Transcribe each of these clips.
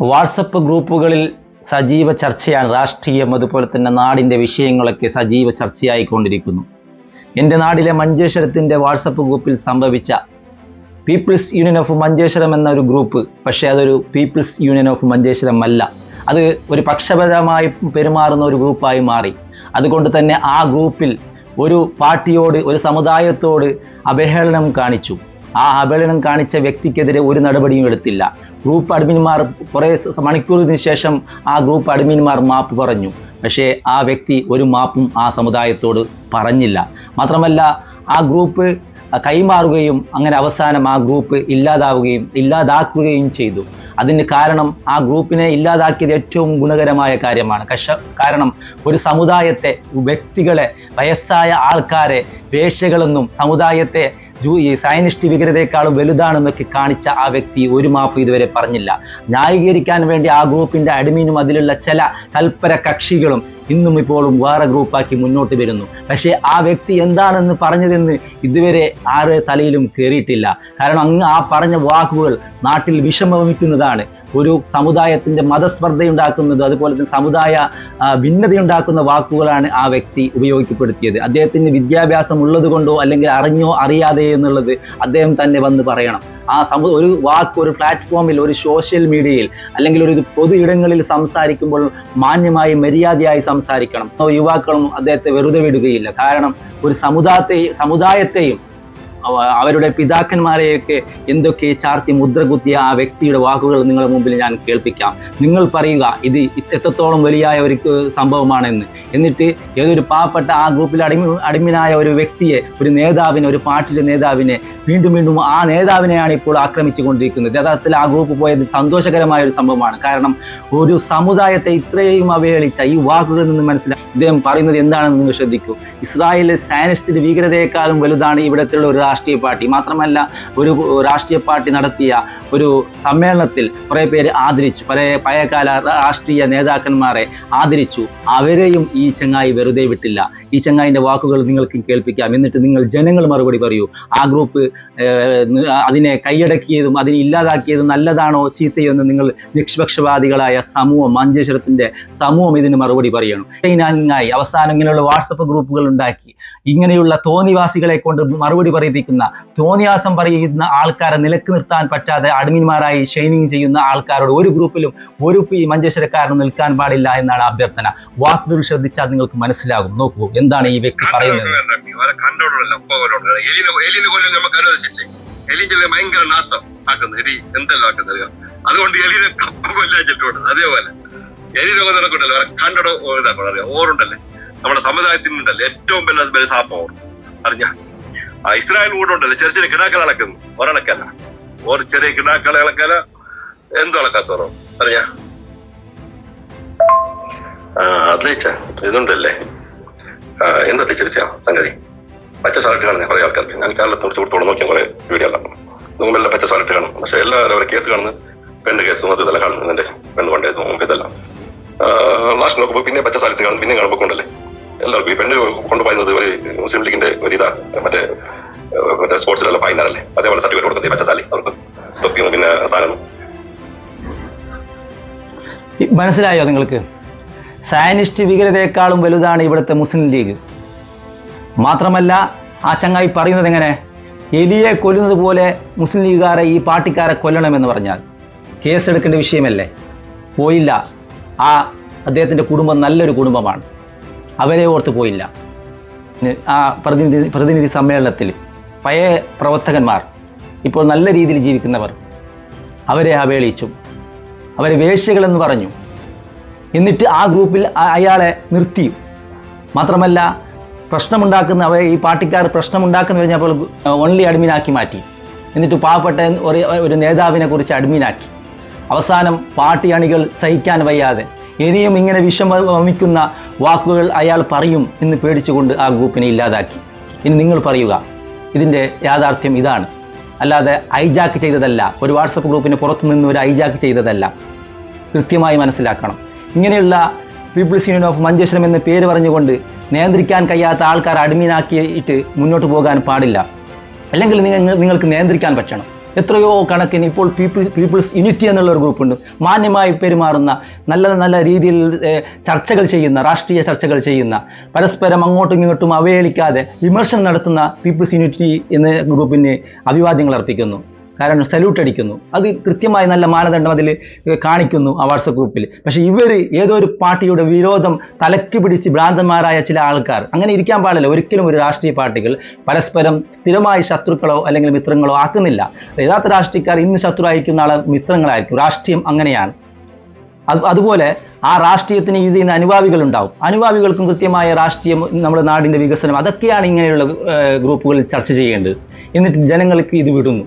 WhatsApp ഗ്രൂപ്പുകളിൽ സജീവ ചർച്ചയാണ് രാഷ്ട്രീയം അതുപോലെ തന്നെ നാടിന്റെ വിഷയങ്ങളൊക്കെ സജീവ ചർച്ചയായിക്കൊണ്ടിരിക്കുന്നു. എന്റെ നാടിലെ മഞ്ചേശ്വരത്തിന്റെ വാട്സപ്പ് ഗ്രൂപ്പിൽ സംഭവിച്ച പീപ്പിൾസ് യൂണിയൻ ഓഫ് മഞ്ചേശ്വരം എന്നൊരു ഗ്രൂപ്പ് പക്ഷേ അതൊരു പീപ്പിൾസ് യൂണിയൻ ഓഫ് മഞ്ചേശ്വരം അല്ല അത് ഒരു പക്ഷപരമായി പെരുമാറുന്ന ഒരു ഗ്രൂപ്പായി മാറി. അതുകൊണ്ട് തന്നെ ആ ഗ്രൂപ്പിൽ ഒരു പാർട്ടിയോട് ഒരു സമുദായത്തോട് അവഹേളനം കാണിച്ചു. ആ അവഹേളനം കാണിച്ച വ്യക്തിക്കെതിരെ ഒരു നടപടിയും എടുത്തില്ല. ഗ്രൂപ്പ് അഡ്മിന്മാർ കുറേ മണിക്കൂറിന് ശേഷം ആ ഗ്രൂപ്പ് അഡ്മിന്മാർ മാപ്പ് പറഞ്ഞു. പക്ഷേ ആ വ്യക്തി ഒരു മാപ്പും ആ സമുദായത്തോട് പറഞ്ഞില്ല. മാത്രമല്ല ആ ഗ്രൂപ്പ് കൈമാറുകയും അങ്ങനെ അവസാനം ആ ഗ്രൂപ്പ് ഇല്ലാതാവുകയും ഇല്ലാതാക്കുകയും ചെയ്തു. അതിന് കാരണം ആ ഗ്രൂപ്പിനെ ഇല്ലാതാക്കിയത് ഏറ്റവും ഗുണകരമായ കാര്യമാണ്. കഷ കാരണം ഒരു സമുദായത്തെ വ്യക്തികളെ വയസ്സായ ആൾക്കാരെ വേശ്യകളെന്നും സമുദായത്തെ ഈ സയനിസ്റ്റ് വികരതയെക്കാളും വലുതാണെന്നൊക്കെ കാണിച്ച ആ വ്യക്തി ഒരു മാപ്പ് ഇതുവരെ പറഞ്ഞില്ല. ന്യായീകരിക്കാൻ വേണ്ടി ആ ഗ്രൂപ്പിന്റെ അഡ്മിനും അതിലുള്ള ചില തൽപര കക്ഷികളും ഇന്നും ഇപ്പോഴും വേറെ ഗ്രൂപ്പാക്കി മുന്നോട്ട് വരുന്നു. പക്ഷേ ആ വ്യക്തി എന്താണെന്ന് പറഞ്ഞതെന്ന് ഇതുവരെ ആറ് തലയിലും കയറിയിട്ടില്ല കാരണം അങ്ങ് ആ പറഞ്ഞ വാക്കുകൾ നാട്ടിൽ വിഷമവിക്കുന്നതാണ് ഒരു സമുദായത്തിന്റെ മതസ്പർദ്ധയുണ്ടാക്കുന്നത് അതുപോലെ തന്നെ സമുദായ ഭിന്നതയുണ്ടാക്കുന്ന വാക്കുകളാണ് ആ വ്യക്തി ഉപയോഗിക്കപ്പെടുത്തിയത്. അദ്ദേഹത്തിന് വിദ്യാഭ്യാസം ഉള്ളതുകൊണ്ടോ അല്ലെങ്കിൽ അറിഞ്ഞോ അറിയാതെ എന്നുള്ളത് അദ്ദേഹം തന്നെ വന്ന് പറയണം. ആ സമു ഒരു വാക്ക് ഒരു പ്ലാറ്റ്ഫോമിൽ ഒരു സോഷ്യൽ മീഡിയയിൽ അല്ലെങ്കിൽ ഒരു പൊതു ഇടങ്ങളിൽ സംസാരിക്കുമ്പോൾ മാന്യമായി മര്യാദയായി സംസാരിക്കണം. യുവാക്കളും അദ്ദേഹത്തെ വെറുതെ വിടുകയില്ല. കാരണം ഒരു സമുദായത്തെ സമുദായത്തെയും അവരുടെ പിതാക്കന്മാരെയൊക്കെ എന്തൊക്കെ ചാർത്തി മുദ്രകുത്തിയ ആ വ്യക്തിയുടെ വാക്കുകൾ നിങ്ങളുടെ മുമ്പിൽ ഞാൻ കേൾപ്പിക്കാം. നിങ്ങൾ പറയുക ഇത് എത്രത്തോളം വലിയ ഒരു സംഭവമാണെന്ന്. എന്നിട്ട് ഏതൊരു പാവപ്പെട്ട ആ ഗ്രൂപ്പിൽ അടിമ അടിമനായ ഒരു വ്യക്തിയെ ഒരു നേതാവിനെ ഒരു പാർട്ടിയുടെ നേതാവിനെ വീണ്ടും വീണ്ടും ആ നേതാവിനെയാണ് ഇപ്പോൾ ആക്രമിച്ചു കൊണ്ടിരിക്കുന്നത് യഥാർത്ഥത്തിൽ ആ ഗ്രൂപ്പ് പോയത് സന്തോഷകരമായ ഒരു സംഭവമാണ്. കാരണം ഒരു സമുദായത്തെ ഇത്രയും അവഹേളിച്ച ഈ വാക്കുകളിൽ നിന്ന് മനസ്സിലാക്കി ഇദ്ദേഹം പറയുന്നത് എന്താണെന്ന് നിങ്ങൾ ശ്രദ്ധിക്കൂ. ഇസ്രായേലിലെ സയനിസ്റ്റ് ഭീകരതയെക്കാളും വലുതാണ് ഇവിടത്തിലുള്ള ഒരു രാഷ്ട്രീയ പാർട്ടി മാത്രമല്ല ഒരു രാഷ്ട്രീയ പാർട്ടി നടത്തിയ ഒരു സമ്മേളനത്തിൽ കുറേ പേര് ആദരിച്ചു. പല പഴയകാല രാഷ്ട്രീയ നേതാക്കന്മാരെ ആദരിച്ചു. അവരെയും ഈ ചങ്ങായി വെറുതെ വിട്ടില്ല. ഈ ചങ്ങായിന്റെ വാക്കുകൾ നിങ്ങൾക്ക് കേൾപ്പിക്കാം. എന്നിട്ട് നിങ്ങൾ ജനങ്ങൾ മറുപടി പറയൂ. ആ ഗ്രൂപ്പ് അതിനെ കൈയടക്കിയതും അതിനെ ഇല്ലാതാക്കിയതും നല്ലതാണോ ചീത്തയോ എന്ന് നിങ്ങൾ നിഷ്പക്ഷവാദികളായ സമൂഹം മഞ്ചേശ്വരത്തിന്റെ സമൂഹം ഇതിന് മറുപടി പറയണം. ചൈനാങ്ങായി അവസാനം ഇങ്ങനെയുള്ള വാട്സപ്പ് ഗ്രൂപ്പുകൾ ഉണ്ടാക്കി. ഇങ്ങനെയുള്ള തോന്നിവാസികളെ കൊണ്ട് മറുപടി പറയിപ്പിക്കുന്ന തോന്നിയാസം പറയുന്ന ആൾക്കാരെ നിലയ്ക്ക് നിർത്താൻ പറ്റാതെ അഡ്മിന്മാരായി ഷൈനിങ് ചെയ്യുന്ന ആൾക്കാരോട് ഒരു ഗ്രൂപ്പിലും ഒരു മഞ്ചേശ്വരക്കാരനും നിൽക്കാൻ പാടില്ല എന്നാണ് അഭ്യർത്ഥന. വാക്കുകൾ ശ്രദ്ധിച്ചാൽ നിങ്ങൾക്ക് മനസ്സിലാകും. നോക്കൂ എന്താണ് ഈ വ്യക്തി പറയുന്നത്? അവരെ കണ്ടോടല്ല പോകലോട്ട് എലിന് എലിന് കൊല്ലം നമുക്ക് അനുവദിച്ചില്ലേ? എലിന്റെ ഭയങ്കര നാശം ആക്കുന്നു എലി എന്തെല്ലാം ആക്കുന്നത്? അതുകൊണ്ട് എലിനെ കപ്പ കൊല്ലാച്ചിട്ടുണ്ട് അതേപോലെ. എലി രോഗം നടക്കണ്ടല്ലോ കണ്ടോ ഇതാക്കണം അറിയാം? ഓറുണ്ടല്ലേ? നമ്മുടെ സമുദായത്തിനുണ്ടല്ലേ ഏറ്റവും വലിയ സാപ്പ ഓർ. അറിഞ്ഞ? ആ ഇസ്രായേൽ കൂടെ ഉണ്ടല്ലോ ചെറിയ ചെറിയ കിടാക്കൾ അളക്കുന്നു. ഒരളക്കല്ല. ഓർ ചെറിയ കിടാക്കളെ ഇളക്കല എന്തോ അളക്കാത്തോറോ? അറിഞ്ഞ? ആ അത്ലേച്ച ഇതുണ്ടല്ലേ? എന്താ തിരിച്ചാണ് സംഗതി. പച്ച സാലറ്റ് കാണുന്ന കുറെ ആൾക്കാർക്ക് ഞാൻ കാലത്ത് തുറച്ചു കൊടുത്തോളം നോക്കിയാൽ കുറെ വീഡിയോ എല്ലാം മുമ്പെല്ലാം പച്ച സാലറ്റ് കാണും പക്ഷെ എല്ലാവരും അവരെ കേസ് കാണുന്നത് പെണ്ണ് കേസും അത് ഇതെല്ലാം കാണുന്നു എന്റെ പെണ്ണ് കൊണ്ടേ നോമ്പ് ഇതെല്ലാം. ലാസ്റ്റ് നോക്കുമ്പോൾ പിന്നെ പച്ച സാലറ്റ് കാണും പിന്നെ കാണുമ്പോൾ കൊണ്ടല്ലേ? എല്ലാവർക്കും ഈ പെണ്ണ് കൊണ്ടുപോയത് ഒരു മുസ്ലിം ലീഗിന്റെ ഒരു ഇതാ മറ്റേ മറ്റേ സ്പോർട്സിലെല്ലാം പായുന്നതല്ലേ അതേപോലെ സർട്ടിഫിക്കറ്റ് കൊടുക്കുന്നത് പച്ച സാലി അവർക്ക് തൊപ്പിയും പിന്നെ സ്ഥാനം മനസ്സിലായോ നിങ്ങൾക്ക്? സയനിസ്റ്റ് ഭീകരതയെക്കാളും വലുതാണ് ഇവിടുത്തെ മുസ്ലിം ലീഗ്. മാത്രമല്ല ആ ചങ്ങായി പറയുന്നത് എങ്ങനെ? എലിയെ കൊല്ലുന്നത് പോലെ മുസ്ലിം ലീഗുകാരെ ഈ പാർട്ടിക്കാരെ കൊല്ലണമെന്ന് പറഞ്ഞാൽ കേസെടുക്കേണ്ട വിഷയമല്ലേ? പോയില്ല. ആ അദ്ദേഹത്തിന്റെ കുടുംബം നല്ലൊരു കുടുംബമാണ്. അവരെ ഓർത്ത് പോയില്ല. ആ പ്രതിനിധി പ്രതിനിധി സമ്മേളനത്തിൽ പഴയ പ്രവർത്തകന്മാർ ഇപ്പോൾ നല്ല രീതിയിൽ ജീവിക്കുന്നവർ അവരെ അവേളിച്ചു അവരെ വേശ്യകളെന്ന് പറഞ്ഞു. എന്നിട്ട് ആ ഗ്രൂപ്പിൽ അയാളെ നിർത്തി മാത്രമല്ല പ്രശ്നമുണ്ടാക്കുന്ന അവ ഈ പാർട്ടിക്കാർ പ്രശ്നമുണ്ടാക്കുന്ന കഴിഞ്ഞപ്പോൾ ഓൺലി അഡ്മിനാക്കി മാറ്റി. എന്നിട്ട് പാവപ്പെട്ട ഒരു ഒരു നേതാവിനെ കുറിച്ച് അഡ്മിനാക്കി അവസാനം പാർട്ടി അണികൾ സഹിക്കാൻ വയ്യാതെ ഇനിയും ഇങ്ങനെ വിഷമിക്കുന്ന വാക്കുകൾ അയാൾ പറയും എന്ന് പേടിച്ചുകൊണ്ട് ആ ഗ്രൂപ്പിനെ ഇല്ലാതാക്കി. ഇനി നിങ്ങൾ പറയുക ഇതിന്റെ യാഥാർത്ഥ്യം ഇതാണ്. അല്ലാതെ ഐജാക്ക് ചെയ്തതല്ല. ഒരു വാട്സപ്പ് ഗ്രൂപ്പിന് പുറത്തു നിന്ന് ഒരു ഹൈജാക്ക് ചെയ്തതല്ല. കൃത്യമായി മനസ്സിലാക്കണം. ഇങ്ങനെയുള്ള പീപ്പിൾസ് യൂണിയൻ ഓഫ് മഞ്ചേശ്വരം എന്ന പേര് പറഞ്ഞുകൊണ്ട് നിയന്ത്രിക്കാൻ കഴിയാത്ത ആൾക്കാർ അഡ്മിനാക്കിയിട്ട് മുന്നോട്ട് പോകാൻ പാടില്ല. അല്ലെങ്കിൽ നിങ്ങൾ നിങ്ങൾക്ക് നിയന്ത്രിക്കാൻ പറ്റണം. എത്രയോ കണക്കിന് ഇപ്പോൾ പീപ്പിൾ പീപ്പിൾസ് യൂണിറ്റി എന്നുള്ള ഒരു ഗ്രൂപ്പുണ്ട് മാന്യമായി പെരുമാറുന്ന നല്ല നല്ല രീതിയിൽ ചർച്ചകൾ ചെയ്യുന്ന രാഷ്ട്രീയ ചർച്ചകൾ ചെയ്യുന്ന പരസ്പരം അങ്ങോട്ടും ഇങ്ങോട്ടും അവഹേളിക്കാതെ വിമർശനം നടത്തുന്ന പീപ്പിൾസ് യൂണിറ്റി എന്ന ഗ്രൂപ്പിന് അഭിവാദ്യങ്ങൾ അർപ്പിക്കുന്നു. കാരണം സല്യൂട്ട് അടിക്കുന്നു. അത് കൃത്യമായി നല്ല മാനദണ്ഡം അതിൽ കാണിക്കുന്നു ആ വാട്സപ്പ് ഗ്രൂപ്പിൽ പക്ഷേ ഇവർ ഏതോ ഒരു പാർട്ടിയുടെ വിരോധം തലക്ക് പിടിച്ച് ഭ്രാന്തന്മാരായ ചില ആൾക്കാർ അങ്ങനെ ഇരിക്കാൻ പാടില്ല. ഒരിക്കലും ഒരു രാഷ്ട്രീയ പാർട്ടികൾ പരസ്പരം സ്ഥിരമായി ശത്രുക്കളോ അല്ലെങ്കിൽ മിത്രങ്ങളോ ആക്കുന്നില്ല. യഥാർത്ഥ രാഷ്ട്രീയക്കാർ ഇന്ന് ശത്രു അയക്കുന്ന ആളെ മിത്രങ്ങളായിരിക്കും. രാഷ്ട്രീയം അങ്ങനെയാണ്. അത് അതുപോലെ ആ രാഷ്ട്രീയത്തിന് യൂസ് ചെയ്യുന്ന അനുഭാവികൾ ഉണ്ടാവും. അനുഭാവികൾക്കും കൃത്യമായ രാഷ്ട്രീയം നമ്മുടെ നാടിന്റെ വികസനം അതൊക്കെയാണ് ഇങ്ങനെയുള്ള ഗ്രൂപ്പുകളിൽ ചർച്ച ചെയ്യേണ്ടത്. എന്നിട്ട് ജനങ്ങൾക്ക് ഇത് വിടുന്നു.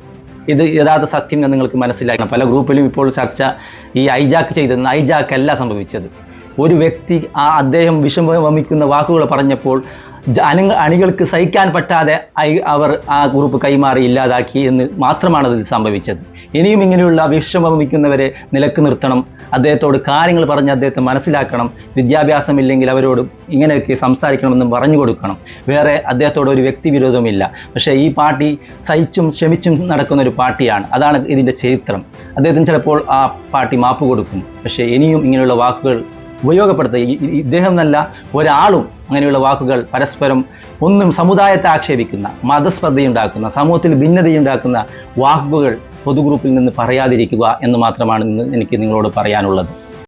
ഇത് യഥാർത്ഥ സത്യം എന്ന് നിങ്ങൾക്ക് മനസ്സിലാക്കണം. പല ഗ്രൂപ്പിലും ഇപ്പോൾ ചർച്ച ഈ ഐജാക്ക് ചെയ്തെന്ന് ഐജാക്ക് അല്ല സംഭവിച്ചത്. ഒരു വ്യക്തി ആ അദ്ദേഹം വിഷം വമിക്കുന്ന വാക്കുകൾ പറഞ്ഞപ്പോൾ ജ- അണികൾക്ക് സഹിക്കാൻ പറ്റാതെ അവർ ആ ഗ്രൂപ്പ് കൈമാറി ഇല്ലാതാക്കി എന്ന് മാത്രമാണ് അതിൽ സംഭവിച്ചത്. ഇനിയും ഇങ്ങനെയുള്ള വിഷമം നിലയ്ക്ക് നിർത്തണം. അദ്ദേഹത്തോട് കാര്യങ്ങൾ പറഞ്ഞ് അദ്ദേഹത്തെ മനസ്സിലാക്കണം. വിദ്യാഭ്യാസമില്ലെങ്കിൽ അവരോട് ഇങ്ങനെയൊക്കെ സംസാരിക്കണമെന്നും പറഞ്ഞു കൊടുക്കണം. വേറെ അദ്ദേഹത്തോട് ഒരു വ്യക്തി വിരോധമില്ല. പക്ഷേ ഈ പാർട്ടി സഹിച്ചും ക്ഷമിച്ചും നടക്കുന്ന ഒരു പാർട്ടിയാണ്. അതാണ് ഇതിന്റെ ചരിത്രം. അദ്ദേഹത്തിന് ചിലപ്പോൾ ആ പാർട്ടി മാപ്പ് കൊടുക്കും. പക്ഷേ ഇനിയും ഇങ്ങനെയുള്ള വാക്കുകൾ ഉപയോഗപ്പെടുത്തുക ഇദ്ദേഹം എന്നല്ല ഒരാളും അങ്ങനെയുള്ള വാക്കുകൾ പരസ്പരം ഒന്നും സമുദായത്തെ ആക്ഷേപിക്കുന്ന മതസ്പർദ്ധയുണ്ടാക്കുന്ന സമൂഹത്തിൽ ഭിന്നതയുണ്ടാക്കുന്ന വാക്കുകൾ പൊതുഗ്രൂപ്പിൽ നിന്ന് പറയാതിരിക്കുക എന്ന് മാത്രമാണ് ഇന്ന് എനിക്ക് നിങ്ങളോട് പറയാനുള്ളത്.